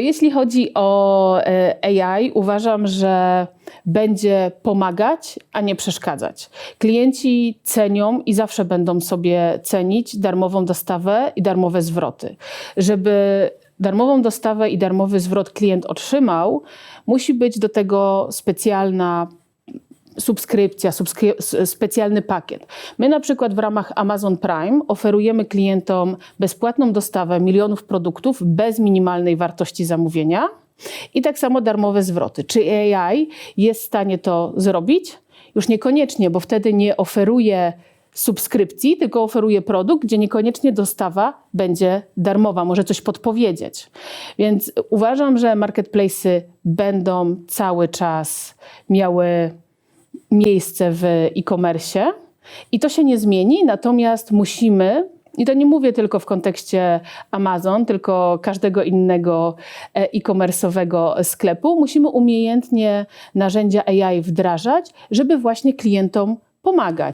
Jeśli chodzi o e, AI, uważam, że będzie pomagać, a nie przeszkadzać. Klienci cenią i zawsze będą sobie cenić darmową dostawę i darmowe zwroty. Żeby darmową dostawę i darmowy zwrot klient otrzymał, musi być do tego specjalna subskrypcja, subskry- specjalny pakiet. My na przykład w ramach Amazon Prime oferujemy klientom bezpłatną dostawę milionów produktów bez minimalnej wartości zamówienia i tak samo darmowe zwroty. Czy AI jest w stanie to zrobić? Już niekoniecznie, bo wtedy nie oferuje subskrypcji, tylko oferuje produkt, gdzie niekoniecznie dostawa będzie darmowa, może coś podpowiedzieć. Więc uważam, że marketplace'y będą cały czas miały miejsce w e-commerce i to się nie zmieni, natomiast musimy, i to nie mówię tylko w kontekście Amazon, tylko każdego innego e, e-commerce'owego sklepu, musimy umiejętnie narzędzia AI wdrażać, żeby właśnie klientom pomagać.